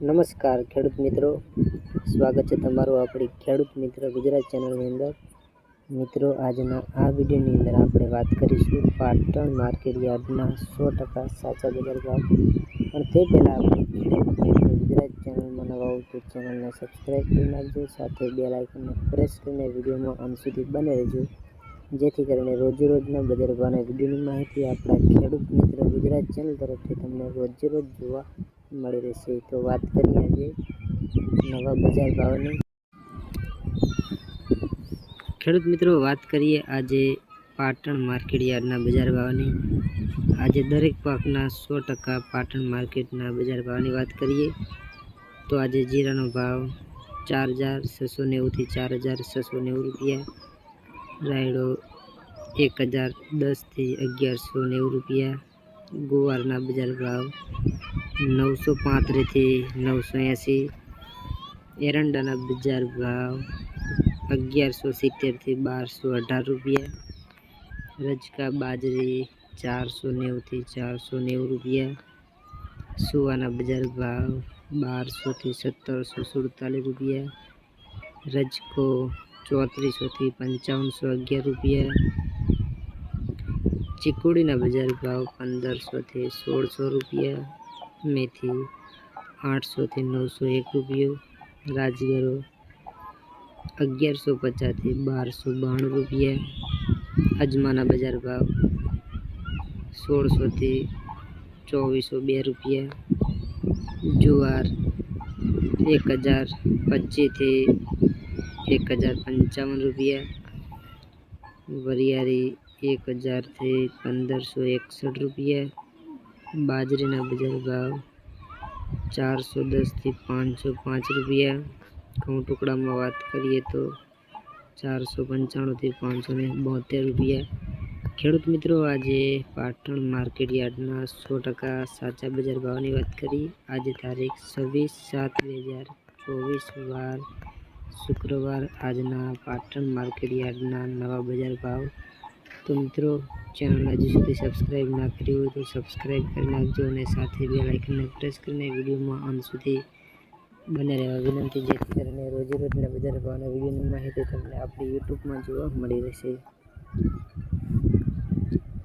નમસ્કાર ખેડૂત મિત્રો. સ્વાગત છે તમારું આપણી ખેડૂત મિત્ર ગુજરાત ચેનલની અંદર. મિત્રો, આજના આ વિડીયોની અંદર આપણે વાત કરીશું પાટણ માર્કેટ યાર્ડના સો ટકા સાચા બજાર ભાવ. પણ તે પહેલાં આપણે ગુજરાત ચેનલમાં નવા હોય તો ચેનલને સબસ્ક્રાઈબ કરી નાખજો, સાથે બે આઇકનને પ્રેસ કરીને વિડીયોમાં અંત સુધી બને રહેજો. જેથી કરીને રોજે રોજના બજાર ભાવના વિડીયોની માહિતી આપણા ખેડૂત મિત્ર ગુજરાત ચેનલ તરફથી તમને રોજે રોજ જોવા મળી રહેશે. તો વાત કરીએ આજે નવા બજાર ભાવની. ખેડૂત મિત્રો, વાત કરીએ આજે પાટણ માર્કેટ યાર્ડના બજાર ભાવની. આજે દરેક પાકના સો ટકા પાટણ માર્કેટના બજાર ભાવની વાત કરીએ, તો આજે જીરાનો ભાવ ચાર હજાર છસો નેવુંથી ચાર હજાર છસો નેવું રૂપિયા. રાયડો એક હજાર દસથી અગિયારસો નેવું રૂપિયા. ગુવારના બજાર ભાવ નવસો પાંત્રીસથી નવસો એંસી એરંડાના બજાર ભાવ અગિયારસો સિત્તેરથી બારસો અઢાર રૂપિયા રજકા બાજરી ચારસો નેવુંથી ચારસો નેવું રૂપિયા સુવાના બજાર ભાવ બારસોથી સત્તરસો સુડતાલીસ રૂપિયા રજકો ચોત્રીસોથી પંચાવનસો અગિયાર રૂપિયા ચીકુડીના બજાર ભાવ પંદરસોથી સોળસો રૂપિયા, મેથી આઠસોથી નવસો એક રૂપિયો, રાજગરો અગિયારસો પચાસથી બારસો બાણું રૂપિયા, અજમાના બજાર ભાવ સોળસોથી ચોવીસો બે રૂપિયા, જુવાર એક હજાર પચીસથી એક હજાર પંચાવન રૂપિયા, વરિયાળી એક હજારથી પંદરસો એકસઠ રૂપિયા. બાજરીના બજાર ભાવ ચારસો દસથી પાંચસો પાંચ રૂપિયા. ઘઉં ટુકડામાં વાત કરીએ તો ચારસો પંચાણુંથી પાંચસો ને બોતેર રૂપિયા. ખેડૂત મિત્રો, આજે પાટણ માર્કેટ યાર્ડના સો ટકા સાચા બજાર ભાવની વાત કરી. આજે તારીખ છવ્વીસ સાત બે હજાર ચોવીસ, વાર શુક્રવાર. આજના પાટણ માર્કેટ યાર્ડના નવા બજાર ભાવ તો મિત્રો, ચેનલ હજુ સુધી સબસ્ક્રાઈબ ના કરી હોય તો સબસ્ક્રાઈબ કરી નાખજો અને સાથે બે લાઇકનને પ્રેસ કરીને વિડીયોમાં અંત સુધી બને રહેવા વિનંતી. જેથી કરીને રોજે રોજના બધા ભાવના વિડીયોની માહિતી તમને આપણી યુટ્યુબમાં જોવા મળી રહેશે.